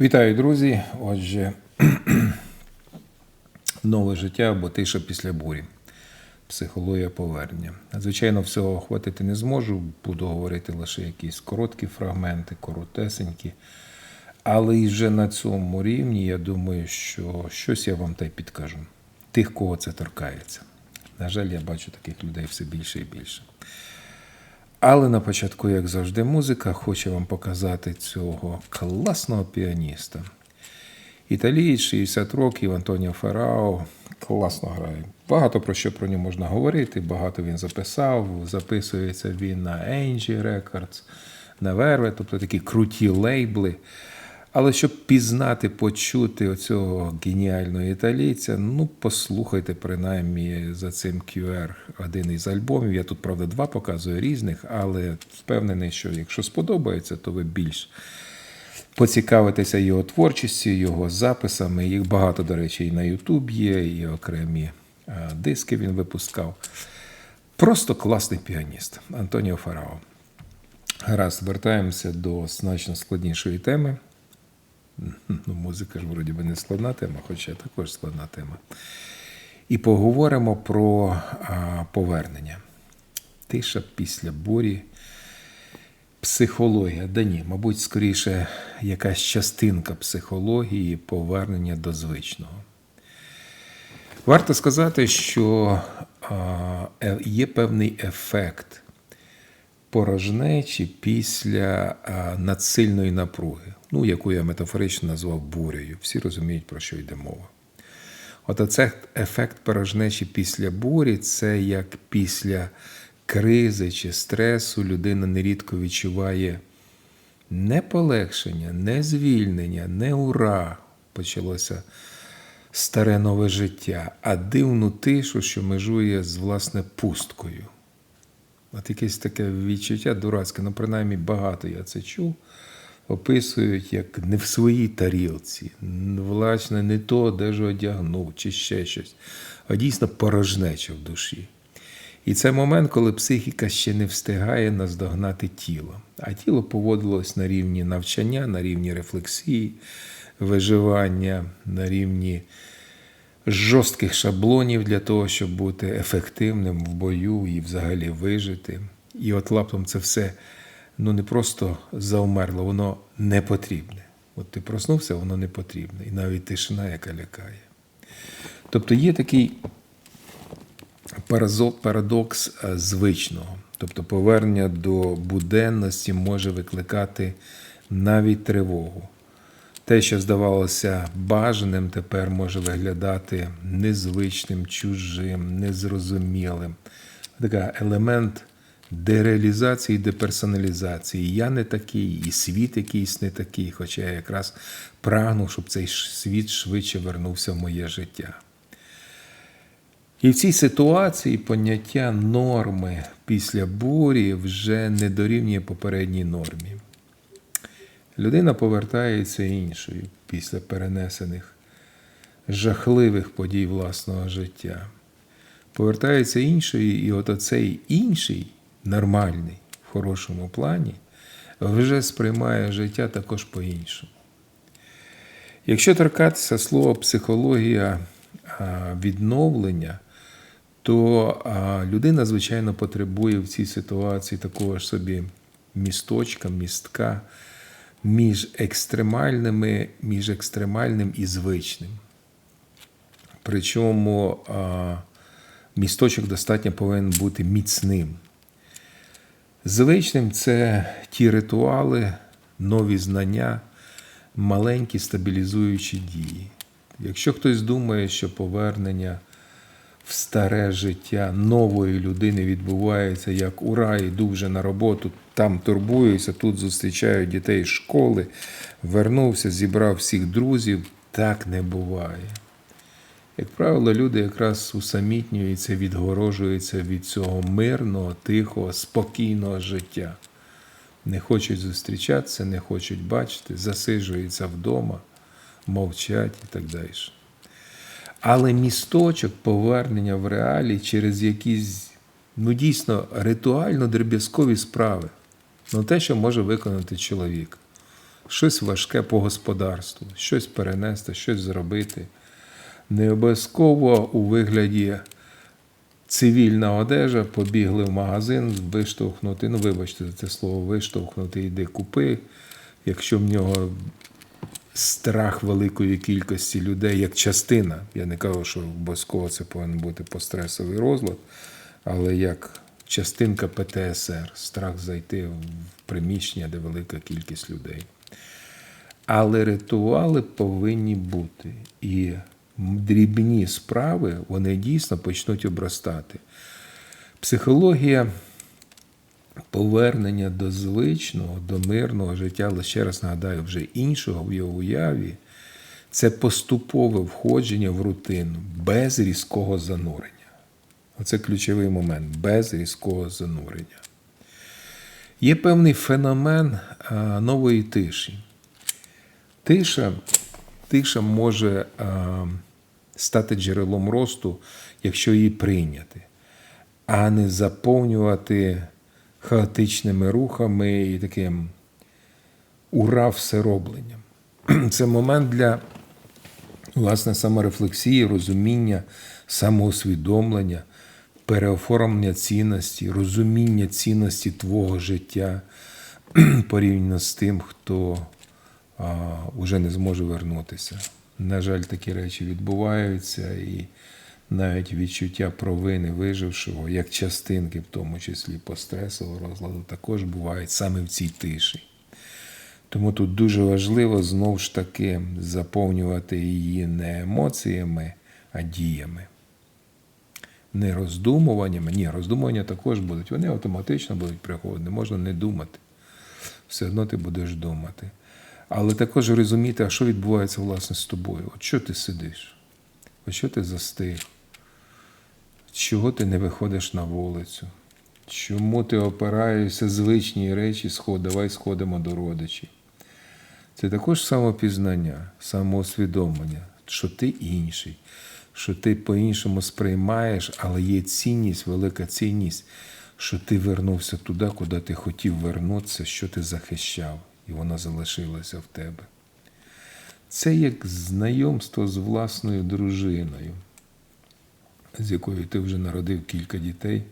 Вітаю, друзі! Отже, нове життя або тиша після бурі. Психологія повернення. Звичайно, всього охватити не зможу, буду говорити лише якісь короткі фрагменти, коротесенькі. Але і вже на цьому рівні я думаю, що щось я вам та й підкажу. Тих, кого це торкається. На жаль, я бачу таких людей все більше і більше. Але на початку, як завжди, музика хочу вам показати цього класного піаніста. Італієць 60 років Антоніо Ферао класно грає. Багато про що про нього можна говорити, багато він записав. Записується він на Angie Records, на Verve, тобто такі круті лейбли. Але щоб пізнати, почути оцього геніального італійця, ну послухайте принаймні за цим QR один із альбомів. Я тут, правда, два показую різних, але впевнений, що якщо сподобається, то ви більш поцікавитеся його творчістю, його записами. Їх багато, до речі, і на Ютуб є, і окремі диски він випускав. Просто класний піаніст Антоніо Фарао. Гаразд, вертаємося до значно складнішої теми. Ну, музика ж вроді би не складна тема, хоча також складна тема. І поговоримо про а, повернення. Тиша після бурі, психологія. Да ні, мабуть, скоріше якась частинка психології повернення до звичного. Варто сказати, що а, е- є певний ефект порожнечі після надсильної напруги, ну, яку я метафорично назвав бурею. Всі розуміють, про що йде мова. От оце ефект порожнечі після бурі це як після кризи чи стресу людина нерідко відчуває не полегшення, не звільнення, не ура. Почалося старе нове життя, а дивну тишу, що межує з власне пусткою. От якесь таке відчуття дурацьке, ну принаймні багато я це чув. Описують як не в своїй тарілці, власне, не то, одежу одягнув, чи ще щось, а дійсно порожнеча в душі. І це момент, коли психіка ще не встигає наздогнати тіло. А тіло поводилось на рівні навчання, на рівні рефлексії, виживання, на рівні жорстких шаблонів для того, щоб бути ефективним в бою і взагалі вижити. І от лаптом це все ну не просто завмерло, воно не потрібне. От ти проснувся, воно не потрібне. І навіть тишина, яка лякає. Тобто є такий парадокс е, звичного. Тобто повернення до буденності може викликати навіть тривогу. Те, що здавалося бажаним, тепер може виглядати незвичним, чужим, незрозумілим. Така елемент дереалізації, деперсоналізації. Я не такий, і світ якийсь не такий, хоча я якраз прагну, щоб цей світ швидше вернувся в моє життя. І в цій ситуації поняття норми після бурі вже не дорівнює попередній нормі. Людина повертається іншою після перенесених жахливих подій власного життя. Повертається іншою, і от оцей інший, нормальний, в хорошому плані, вже сприймає життя також по-іншому. Якщо торкатися слова психологія відновлення, то людина, звичайно, потребує в цій ситуації такого ж собі місточка, містка між екстремальними, між екстремальним і звичним. Причому місточок достатньо повинен бути міцним. Звичним це ті ритуали, нові знання, маленькі стабілізуючі дії. Якщо хтось думає, що повернення в старе життя нової людини відбувається як ура, йду вже на роботу, там турбуюся, тут зустрічаю дітей з школи, вернувся, зібрав всіх друзів, так не буває. Як правило, люди якраз усамітнюються, відгорожуються від цього мирного, тихого, спокійного життя. Не хочуть зустрічатися, не хочуть бачити, засиджуються вдома, мовчать і так далі. Але місточок повернення в реалі через якісь ну дійсно ритуально дріб'язкові справи. Ну те, що може виконати чоловік. щось важке по господарству, щось перенести, щось зробити. Не обов'язково у вигляді цивільна одежа, побігли в магазин, виштовхнути. Ну, вибачте за це слово, виштовхнути, йди купи. Якщо в нього страх великої кількості людей як частина. Я не кажу, що обов'язково це повинен бути постресовий розлад, але як частинка ПТСР, страх зайти в приміщення, де велика кількість людей. Але ритуали повинні бути. І дрібні справи вони дійсно почнуть обростати. Психологія повернення до звичного, до мирного життя, але ще раз нагадаю, вже іншого в його уяві, це поступове входження в рутину без різкого занурення. Оце ключовий момент без різкого занурення. Є певний феномен нової тиші. Тиша, тиша може стати джерелом росту, якщо її прийняти, а не заповнювати хаотичними рухами і таким ура всеробленням. Це момент для власне саморефлексії, розуміння, самоусвідомлення, переоформлення цінності, розуміння цінності твого життя порівняно з тим, хто а, уже не зможе вернутися. На жаль, такі речі відбуваються, і навіть відчуття провини вижившого, як частинки, в тому числі постресового розладу, також бувають саме в цій тиші. Тому тут дуже важливо знову ж таки заповнювати її не емоціями, а діями. Не роздумуваннями. Ні, роздумування також будуть. Вони автоматично будуть приходити, не можна не думати. Все одно ти будеш думати. Але також розуміти, а що відбувається власне з тобою. От що ти сидиш? От що ти застиг? Чого ти не виходиш на вулицю? Чому ти опираєшся звичні речі, сход, давай сходимо до родичів? Це також самопізнання, самоусвідомлення, що ти інший, що ти по-іншому сприймаєш, але є цінність, велика цінність, що ти вернувся туди, куди ти хотів вернутися, що ти захищав, і вона залишилася в тебе. Це як знайомство з власною дружиною, з якою ти вже народив кілька дітей.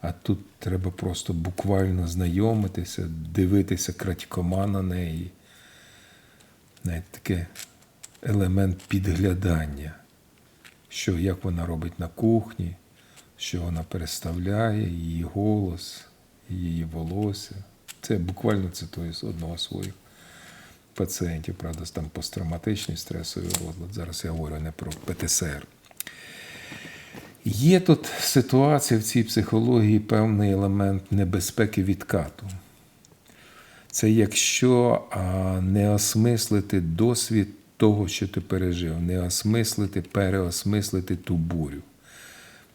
А тут треба просто буквально знайомитися, дивитися крадькома на неї. Навіть таке елемент підглядання, що як вона робить на кухні, що вона переставляє, її голос, її волосся. Це буквально цитую з одного своїх пацієнтів, правда, там посттравматичний стресовий розлад. Зараз я говорю не про ПТСР. Є тут ситуація в цій психології певний елемент небезпеки відкату. Це якщо не осмислити досвід того, що ти пережив, не осмислити, переосмислити ту бурю.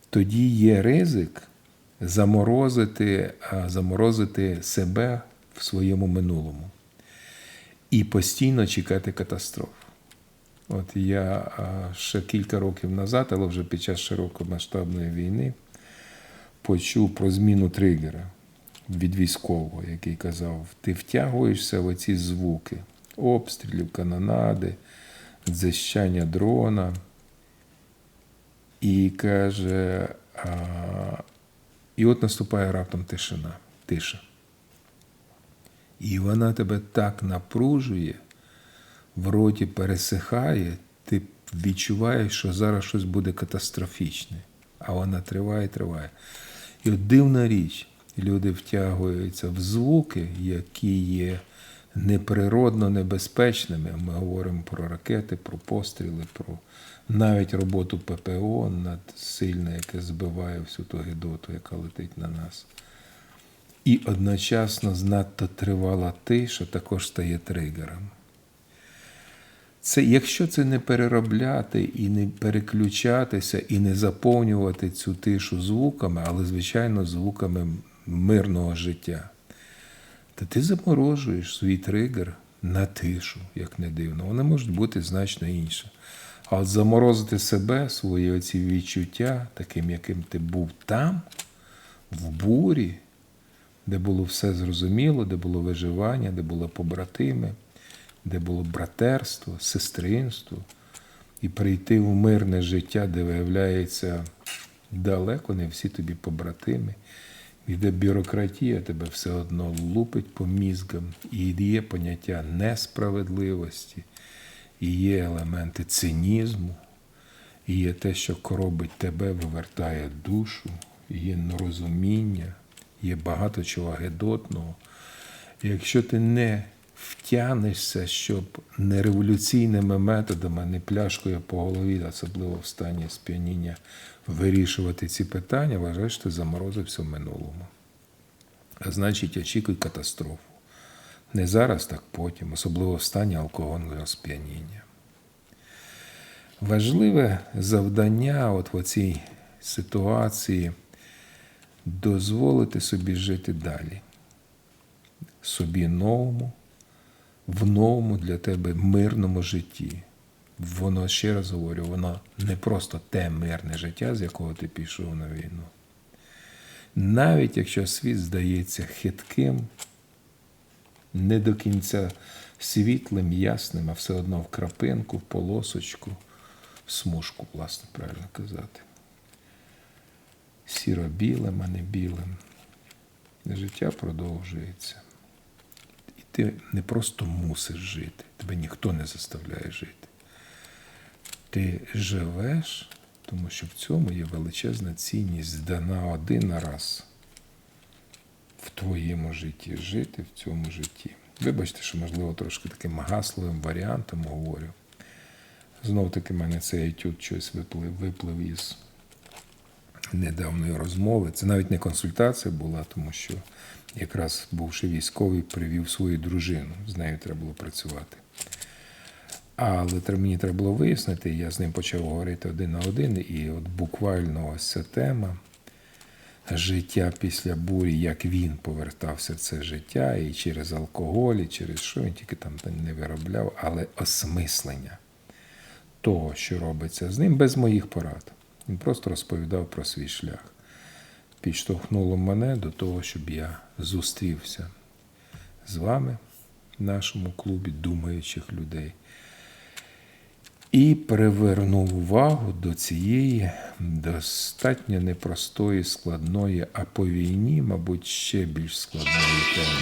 Тоді є ризик заморозити, заморозити себе в своєму минулому і постійно чекати катастроф. От я ще кілька років назад, але вже під час широкомасштабної війни, почув про зміну тригера від військового, який казав: ти втягуєшся в оці звуки обстрілів, канонади, дзищання дрона. І каже, а, і от наступає раптом тишина, тиша. І вона тебе так напружує, в роті пересихає, ти відчуваєш, що зараз щось буде катастрофічне, а вона триває, триває. І от дивна річ, люди втягуються в звуки, які є неприродно небезпечними. Ми говоримо про ракети, про постріли, про навіть роботу ППО надсильне, яке збиває всю ту гидоту, яка летить на нас. І одночасно знадто тривала тиша також стає тригером. Це, якщо це не переробляти і не переключатися, і не заповнювати цю тишу звуками, але, звичайно, звуками мирного життя, то ти заморожуєш свій тригер на тишу, як не дивно. Вони можуть бути значно інші. А от заморозити себе, свої оці відчуття, таким, яким ти був там, в бурі, де було все зрозуміло, де було виживання, де були побратими, де було братерство, сестринство, і прийти в мирне життя, де виявляється далеко не всі тобі побратими, і де бюрократія тебе все одно лупить по мізгам, і є поняття несправедливості, і є елементи цинізму, і є те, що коробить тебе, вивертає душу, і є нерозуміння, є багато чого гедотного. Якщо ти не втягнешся, щоб не революційними методами, не пляшкою по голові, особливо в стані сп'яніння, вирішувати ці питання, вважаєш, ти заморозився в минулому. А значить, очікуй катастрофу. Не зараз, так потім, особливо в стані алкогольного сп'яніння. Важливе завдання от в цій ситуації дозволити собі жити далі. Собі новому, в новому для тебе мирному житті. Воно, ще раз говорю, воно не просто те мирне життя, з якого ти пішов на війну. Навіть якщо світ здається хитким, не до кінця світлим, ясним, а все одно в крапинку, в полосочку, в смужку, власне, правильно казати. Сіро-білим, а не білим. Життя продовжується. Ти не просто мусиш жити, тебе ніхто не заставляє жити. Ти живеш, тому що в цьому є величезна цінність дана один раз в твоєму житті, жити в цьому житті. Вибачте, що, можливо, трошки таким гасловим варіантом говорю. Знов таки, в мене цей етюд щось виплив, виплив із недавньої розмови. Це навіть не консультація була, тому що якраз бувши військовий, привів свою дружину. З нею треба було працювати. Але мені треба було вияснити, я з ним почав говорити один на один, і от буквально ось ця тема життя після бурі, як він повертався в це життя, і через алкоголь, і через що він тільки там не виробляв, але осмислення того, що робиться з ним, без моїх порад. Він просто розповідав про свій шлях. Підштовхнуло мене до того, щоб я зустрівся з вами в нашому клубі думаючих людей. І привернув увагу до цієї достатньо непростої, складної, а по війні, мабуть, ще більш складної теми.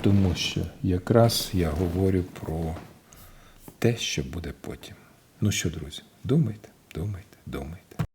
Тому що якраз я говорю про те, що буде потім. Ну що, друзі, думайте, думайте, думайте.